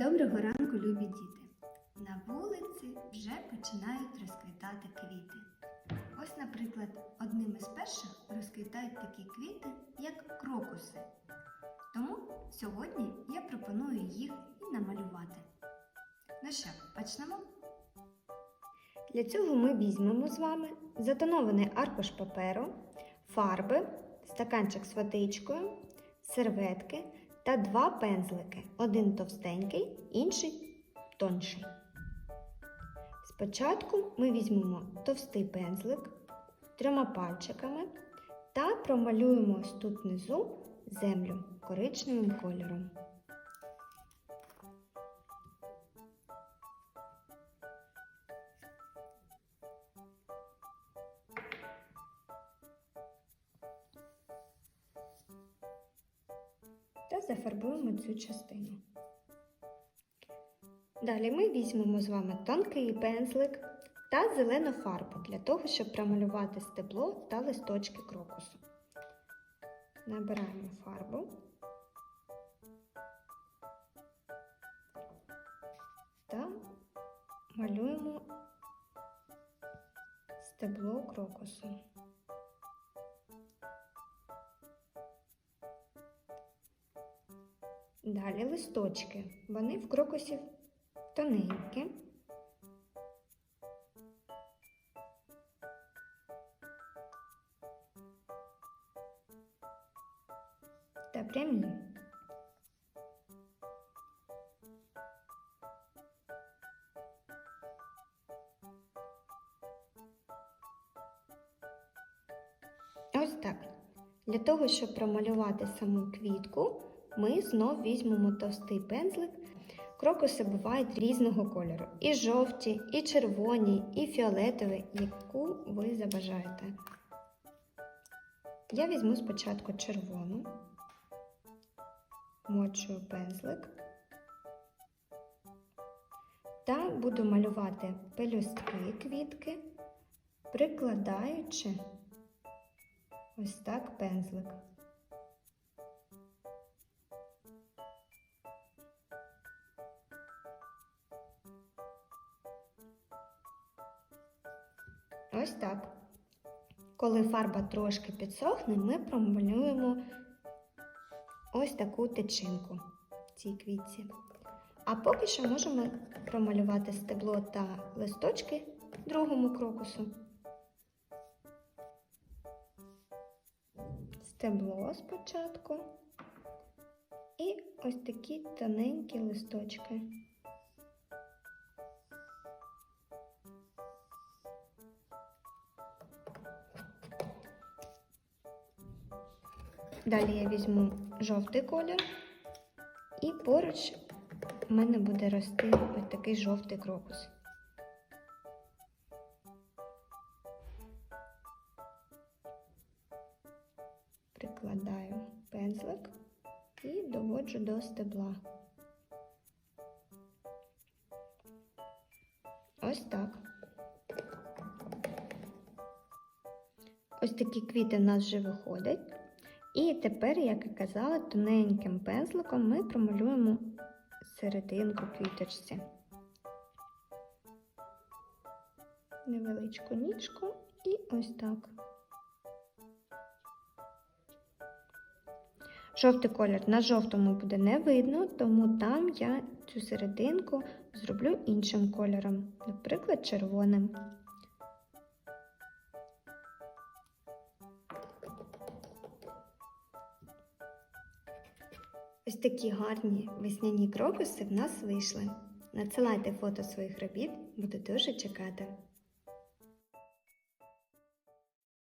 Доброго ранку, любі діти! На вулиці вже починають розквітати квіти. Ось, наприклад, одним із перших розквітають такі квіти, як крокуси. Тому сьогодні я пропоную їх і намалювати. Ну що, почнемо? Для цього ми візьмемо з вами затонований аркуш паперу, фарби, стаканчик з водичкою, серветки та два пензлики. Один товстенький, інший тонший. Спочатку ми візьмемо товстий пензлик трьома пальчиками та промалюємо ось тут внизу землю коричневим кольором. Зафарбуємо цю частину. Далі ми візьмемо з вами тонкий пензлик та зелену фарбу для того, щоб промалювати стебло та листочки крокусу. Набираємо фарбу. Та малюємо стебло крокусу. Далі листочки. Вони в крокусів тоненькі. Та прямі. Ось так. Для того, щоб промалювати саму квітку, ми знов візьмемо товстий пензлик. Крокуси бувають різного кольору: і жовті, і червоні, і фіолетові, яку ви забажаєте. Я візьму спочатку червону, мочую пензлик та буду малювати пелюстки квітки, прикладаючи ось так пензлик. Ось так. Коли фарба трошки підсохне, ми промалюємо ось таку течинку в цій квітці. А поки що можемо промалювати стебло та листочки другому крокусу. Стебло спочатку і ось такі тоненькі листочки. Далі я візьму жовтий колір, і поруч в мене буде рости ось такий жовтий крокус. Прикладаю пензлик і доводжу до стебла. Ось так. Ось такі квіти в нас вже виходять. І тепер, як і казала, тоненьким пензликом ми промалюємо серединку квіточці. Невеличку ніжку і ось так. Жовтий колір на жовтому буде не видно, тому там я цю серединку зроблю іншим кольором, наприклад, червоним. Ось такі гарні весняні крокуси в нас вийшли. Надсилайте фото своїх робіт, буду дуже чекати.